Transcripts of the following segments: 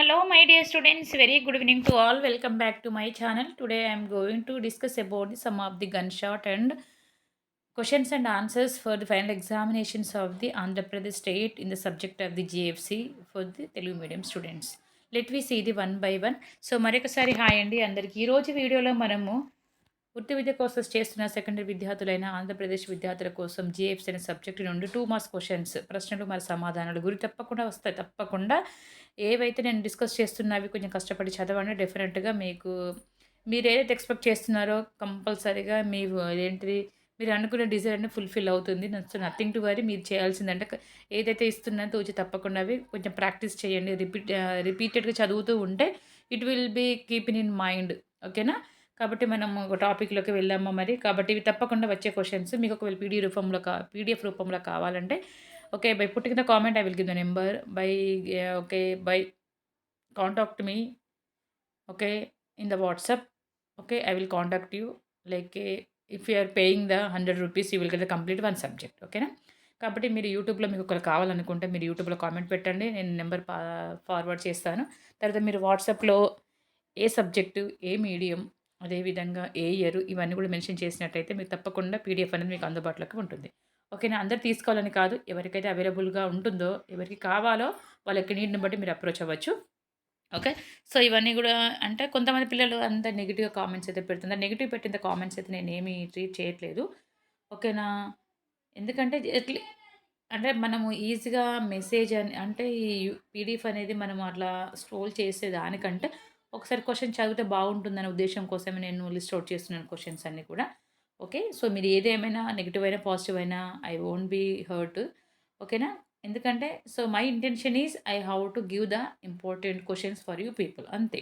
Hello my dear students very good evening to all welcome back to my channel today I'm going to discuss about the some of the gun shot and questions and answers for the final examinations of the Andhra Pradesh state in the subject of the GFC for the Telugu medium students let we see the one by one so మరొకసారి hi అండి. అందరికీ ఈరోజు వీడియోలో మనము వృత్తి విద్య కోసం చేస్తున్న secondary విద్యార్థులైన Andhra Pradesh విద్యార్థుల కోసం జిఎఫ్స్ అనే సబ్జెక్టు నుండి టూ మార్క్స్ క్వశ్చన్స్ ప్రశ్నలు మరి సమాధానాలు గురి తప్పకుండా వస్తాయి. తప్పకుండా ఏవైతే నేను డిస్కస్ చేస్తున్నవి కొంచెం కష్టపడి చదవండి. డెఫినెట్గా మీకు మీరు ఏదైతే ఎక్స్పెక్ట్ చేస్తున్నారో కంపల్సరీగా మీ ఏంటిది మీరు అనుకున్న డిజైన్ అనేది ఫుల్ఫిల్ అవుతుంది. సో నథింగ్ టు వరీ మీరు చేయాల్సిందంటే ఏదైతే ఇస్తున్నా తోచి తప్పకుండా అవి కొంచెం ప్రాక్టీస్ చేయండి. రిపీట్ రిపీటెడ్గా చదువుతూ ఉంటే it will be keep in mind. ఓకేనా? కాబట్టి మనం ఒక టాపిక్లోకి వెళ్ళాము మరి? కాబట్టి ఇవి తప్పకుండా వచ్చే క్వశ్చన్స్ మీకు ఒకవేళ పీడీ రూపంలో కా పీడిఎఫ్ రూపంలో కావాలంటే ఓకే బై పుట్టిన కింద comment I will give the number bye okay bye contact me okay in the WhatsApp okay I will contact you like if you are paying the hundred rupees you will get the complete one subject ఓకేనా? కాబట్టి మీరు యూట్యూబ్లో మీకు ఒకరు కావాలనుకుంటే మీరు యూట్యూబ్లో comment పెట్టండి. నేను నెంబర్ ఫార్వర్డ్ చేస్తాను. తర్వాత మీరు వాట్సాప్లో ఏ సబ్జెక్టు ఏ మీడియం అదేవిధంగా ఏ ఇయర్ ఇవన్నీ కూడా మెన్షన్ చేసినట్టయితే మీకు తప్పకుండా పీడిఎఫ్ అనేది మీకు అందుబాటులోకి ఉంటుంది. ఓకేనా? అందరు తీసుకోవాలని కాదు. ఎవరికైతే అవైలబుల్గా ఉంటుందో ఎవరికి కావాలో వాళ్ళకి నీటిని నీడ్ని బట్టి మీరు అప్రోచ్ అవ్వచ్చు. ఓకే? సో ఇవన్నీ కూడా అంటే కొంతమంది పిల్లలు అంత నెగిటివ్ కామెంట్స్ అయితే పెడుతున్నారు నెగిటివ్ పెట్టిన కామెంట్స్ అయితే నేను ఏమీ ట్రీట్ చేయట్లేదు. ఓకేనా? ఎందుకంటే ఎట్లీ అంటే మనము ఈజీగా మెసేజ్ అని అంటే ఈ పీడిఎఫ్ అనేది మనం అట్లా స్ట్రోల్ చేసే దానికంటే ఒకసారి క్వశ్చన్ చదివితే బాగుంటుందనే ఉద్దేశం కోసమే నేను లిస్ట్ అవుట్ చేస్తున్నాను క్వశ్చన్స్ అన్నీ కూడా. ఓకే? సో మీరు ఏదేమైనా నెగిటివ్ అయినా పాజిటివ్ అయినా ఐ వోంట్ బీ హర్ట్ ఓకేనా? ఎందుకంటే so my intention is I how to give the important questions for you people అంతే.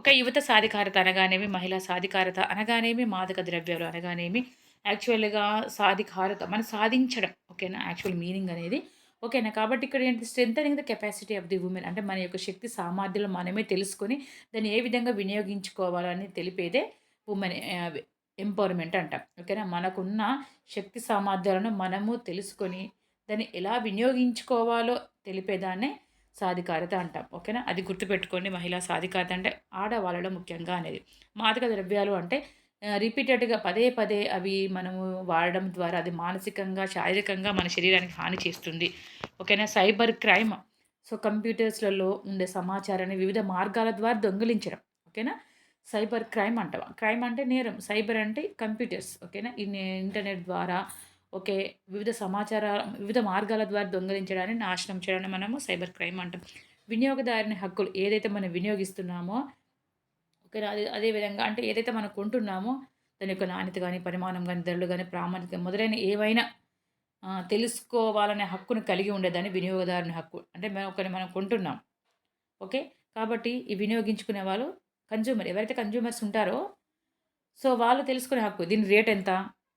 ఒక యువత సాధికారత అనగానేమి మహిళా సాధికారత అనగానేమి మాదక ద్రవ్యాలు అనగానేమి యాక్చువల్గా సాధికారత మనం సాధించడం ఓకేనా? యాక్చువల్ మీనింగ్ అనేది ఓకేనా? కాబట్టి ఇక్కడ ఏంటి? Strengthening the capacity of the women అంటే మన యొక్క శక్తి సామర్థ్యాలు మనమే తెలుసుకొని దాన్ని ఏ విధంగా వినియోగించుకోవాలని తెలిపేదే ఉమెన్ ఎంపవర్మెంట్ అంటాం. ఓకేనా? మనకున్న శక్తి సామర్థ్యాలను మనము తెలుసుకొని దాన్ని ఎలా వినియోగించుకోవాలో తెలిపేదాన్నే సాధికారత అంటాం. ఓకేనా? అది గుర్తుపెట్టుకోండి. మహిళా సాధికారత అంటే ఆడవాళ్ళలో ముఖ్యంగా అనేది. మాదక ద్రవ్యాలు అంటే రిపీటెడ్గా పదే పదే అవి మనము వాడడం ద్వారా అది మానసికంగా శారీరకంగా మన శరీరానికి హాని చేస్తుంది. ఓకేనా? Cyber crime. సో కంప్యూటర్స్లలో ఉండే సమాచారాన్ని వివిధ మార్గాల ద్వారా దొంగిలించడం. ఓకేనా? సైబర్ క్రైమ్ అంటాం క్రైమ్ అంటే నేరం. సైబర్ అంటే కంప్యూటర్స్. ఓకేనా? ఈ ఇంటర్నెట్ ద్వారా ఓకే వివిధ సమాచార వివిధ మార్గాల ద్వారా దొంగలించడాన్ని నాశనం చేయడాన్ని మనము సైబర్ క్రైమ్ అంటాం. వినియోగదారుని హక్కులు ఏదైతే మనం వినియోగిస్తున్నామో ఓకే అదే అదేవిధంగా అంటే ఏదైతే మనం కొంటున్నామో దాని యొక్క నాణ్యత కానీ పరిమాణం కానీ ధరలు కానీ ప్రామాణిక మొదలైన ఏవైనా తెలుసుకోవాలనే హక్కును కలిగి ఉండేదాన్ని వినియోగదారుని హక్కు. అంటే మనం ఒకరిని మనం కొంటున్నాం. ఓకే? కాబట్టి ఈ వినియోగించుకునే వాళ్ళు కన్జ్యూమర్ ఎవరైతే కన్జ్యూమర్స్ ఉంటారో సో వాళ్ళు తెలుసుకునే హక్కు దీని రేట్ ఎంత?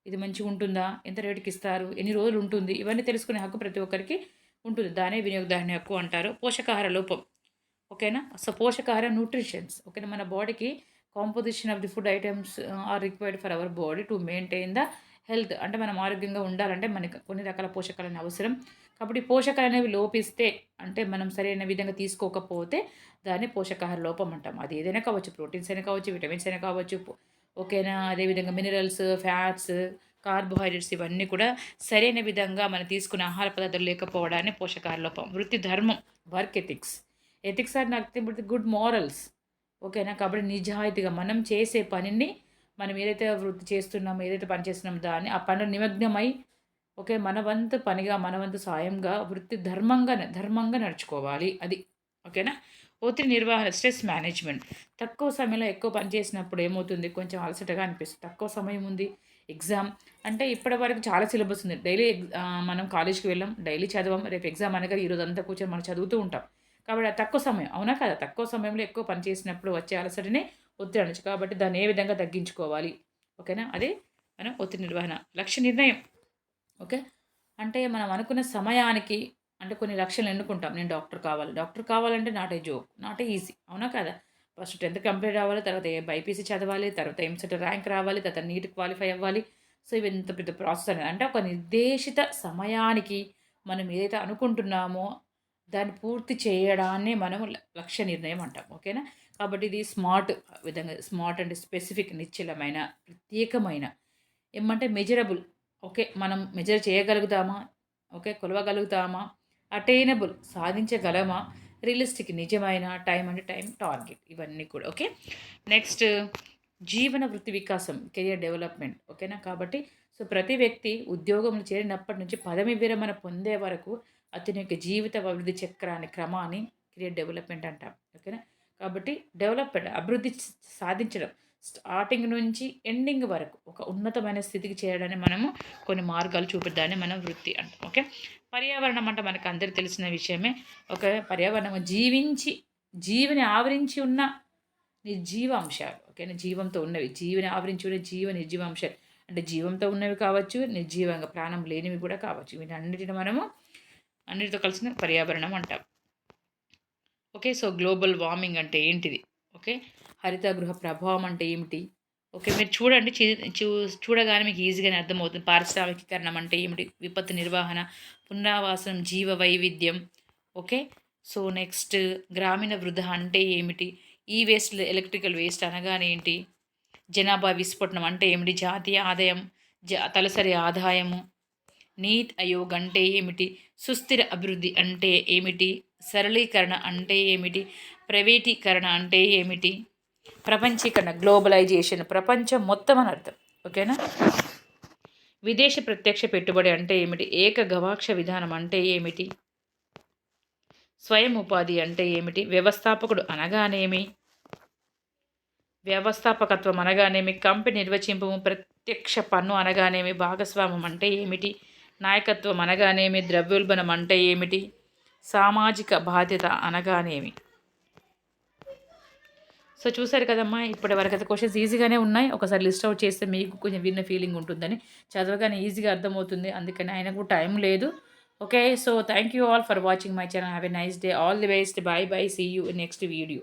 ఇది మంచిగా ఉంటుందా? ఎంత రేటుకి ఇస్తారు? ఎన్ని రోజులు ఉంటుంది? ఇవన్నీ తెలుసుకునే హక్కు ప్రతి ఒక్కరికి ఉంటుంది. దానే వినియోగదారుని హక్కు అంటారు. పోషకాహార లోపం. ఓకేనా? సో పోషకాహార న్యూట్రిషన్స్ ఓకేనా? మన బాడీకి composition of the food items are required for our body to maintain the health అంటే మనం ఆరోగ్యంగా ఉండాలంటే మనకి కొన్ని రకాల పోషకాలు అవసరం. కాబట్టి పోషకాలు అనేవి లోపిస్తే అంటే మనం సరైన విధంగా తీసుకోకపోతే దాన్ని పోషకాహార లోపం అంటాం. అది ఏదైనా కావచ్చు ప్రోటీన్స్ అయినా కావచ్చు విటమిన్స్ అయినా కావచ్చు ఓకేనా? అదేవిధంగా మినరల్స్ ఫ్యాట్స్ కార్బోహైడ్రేట్స్ ఇవన్నీ కూడా సరైన విధంగా మనం తీసుకునే ఆహార పదార్థాలు లేకపోవడాన్ని పోషకాహార లోపం. వృత్తి ధర్మం work ethics ethics are nothing but good morals ఓకేనా? కాబట్టి నిజాయితీగా మనం చేసే పనిని మనం ఏదైతే వృత్తి చేస్తున్నామో ఏదైతే పని చేస్తున్నామో దాన్ని ఆ పనిలో నిమగ్నమై ఓకే మనవంతు పనిగా మనవంతు సాయంగా వృత్తి ధర్మంగా ధర్మంగా నడుచుకోవాలి. అది. ఓకేనా? ఒత్తిడి నిర్వహణ స్ట్రెస్ మేనేజ్మెంట్. తక్కువ సమయంలో ఎక్కువ పని చేసినప్పుడు ఏమవుతుంది? కొంచెం అలసటగా అనిపిస్తుంది. తక్కువ సమయం ఉంది. ఎగ్జామ్ అంటే ఇప్పటి వరకు చాలా సిలబస్ ఉంది. డైలీ మనం కాలేజ్కి వెళ్ళాం డైలీ చదవం రేపు ఎగ్జామ్ అనగా ఈరోజు అంతా కూర్చొని మనం చదువుతూ ఉంటాం. కాబట్టి తక్కువ సమయం. అవునా కదా? తక్కువ సమయంలో ఎక్కువ పని చేసినప్పుడు వచ్చే అలసటనే ఒత్తిడి అనొచ్చు. కాబట్టి దాన్ని ఏ విధంగా తగ్గించుకోవాలి? ఓకేనా? అదే మనం ఒత్తిడి నిర్వహణ. లక్ష్య నిర్ణయం. ఓకే? అంటే మనం అనుకున్న సమయానికి అంటే కొన్ని లక్ష్యాలు ఎన్నుకుంటాం. నేను డాక్టర్ కావాలి. డాక్టర్ కావాలంటే not a joke. Not a easy. అవునా కదా? ఫస్ట్ టెన్త్ కంప్లీట్ అవ్వాలి తర్వాత బైపీసీ చదవాలి తర్వాత ఎంసెట్ ర్యాంక్ రావాలి తర్వాత నీట్ క్వాలిఫై అవ్వాలి. సో ఇవి ఎంత పెద్ద ప్రాసెస్ అనేది. అంటే ఒక నిర్దేశిత సమయానికి మనం ఏదైతే అనుకుంటున్నామో దాన్ని పూర్తి చేయడాన్ని మనము లక్ష్య నిర్ణయం అంటాం ఓకేనా? కాబట్టి ఇది స్మార్ట్ విధంగా స్మార్ట్ అంటే స్పెసిఫిక్ నిశ్చలమైన ప్రత్యేకమైన ఏమంటే మెజరబుల్ ఓకే? మనం మెజర్ చేయగలుగుతామా? ఓకే? కొలవగలుగుతామా? అటైనబుల్ సాధించగలమా? రియలిస్టిక్ నిజమైన టైం అంటే టైం టార్గెట్ ఇవన్నీ కూడా ఓకే? నెక్స్ట్ జీవన వృత్తి వికాసం కెరియర్ డెవలప్మెంట్ ఓకేనా? కాబట్టి సో ప్రతి వ్యక్తి ఉద్యోగంలో చేరినప్పటి నుంచి పదవి విరమణ పొందే వరకు అతని యొక్క జీవిత అభివృద్ధి చక్రాన్ని క్రమాన్ని కెరియర్ డెవలప్మెంట్ అంటాం. ఓకేనా కాబట్టి డెవలప్మెంట్ అభివృద్ధి సాధించడం స్టార్టింగ్ నుంచి ఎండింగ్ వరకు ఒక ఉన్నతమైన స్థితికి చేయడాన్ని మనము కొన్ని మార్గాలు చూపిద్దాన్ని మనం వృత్తి అంటాం. ఓకే పర్యావరణం అంటే మనకు అందరికీ తెలిసిన విషయమే. ఒక పర్యావరణం జీవించి జీవిని ఆవరించి ఉన్న నిర్జీవాంశాలు. ఓకేనా జీవంతో ఉన్నవి. జీవిని ఆవరించి ఉన్న జీవ నిర్జీవాంశాలు. అంటే జీవంతో ఉన్నవి కావచ్చు నిర్జీవంగా ప్రాణం లేనివి కూడా కావచ్చు. వీటన్నిటిని మనము అన్నిటితో కలిసిన పర్యావరణం అంటాం. ఓకే సో గ్లోబల్ వార్మింగ్ అంటే ఏంటిది? ఓకే హరిత గృహ ప్రభావం అంటే ఏమిటి? ఓకే మీరు చూడండి చూ చూడగానే మీకు ఈజీగానే అర్థమవుతుంది. పారిశ్రామికీకరణం అంటే ఏమిటి? విపత్తు నిర్వహణ పునరావాసం జీవ వైవిధ్యం ఓకే సో నెక్స్ట్ గ్రామీణ వృధ అంటే ఏమిటి? ఈ వేస్ట్ ఎలక్ట్రికల్ వేస్ట్ అనగానే ఏంటి? జనాభా విస్ఫోటనం అంటే ఏమిటి? జాతీయ ఆదాయం జ తలసరి ఆదాయము. నీతి అయోగ్ అంటే ఏమిటి? సుస్థిర అభివృద్ధి అంటే ఏమిటి? సరళీకరణ అంటే ఏమిటి? ప్రైవేటీకరణ అంటే ఏమిటి? ప్రపంచీకరణ గ్లోబలైజేషన్ ప్రపంచం మొత్తం అని అర్థం. ఓకేనా? విదేశీ ప్రత్యక్ష పెట్టుబడి అంటే ఏమిటి? ఏక గవాక్ష విధానం అంటే ఏమిటి? స్వయం ఉపాధి అంటే ఏమిటి? వ్యవస్థాపకుడు అనగానేమి? వ్యవస్థాపకత్వం అనగానేమి? కంపెనీ నిర్వచింపు ప్రత్యక్ష పన్ను అనగానేమి? భాగస్వామ్యం అంటే ఏమిటి? నాయకత్వం అనగానేమి ద్రవ్యోల్బణం అంటే ఏమిటి? సామాజిక బాధ్యత అనగానేమి? సో చూసారు కదమ్మా ఇప్పటి వరకు అయితే క్వశ్చన్స్ ఈజీగానే ఉన్నాయి. ఒకసారి లిస్ట్ అవుట్ చేస్తే మీకు కొంచెం విన్న ఫీలింగ్ ఉంటుందని. చదవగానే ఈజీగా అర్థమవుతుంది. అందుకని ఆయనకు టైం లేదు. Okay so thank you all for watching my channel have a nice day all the best bye bye see you next video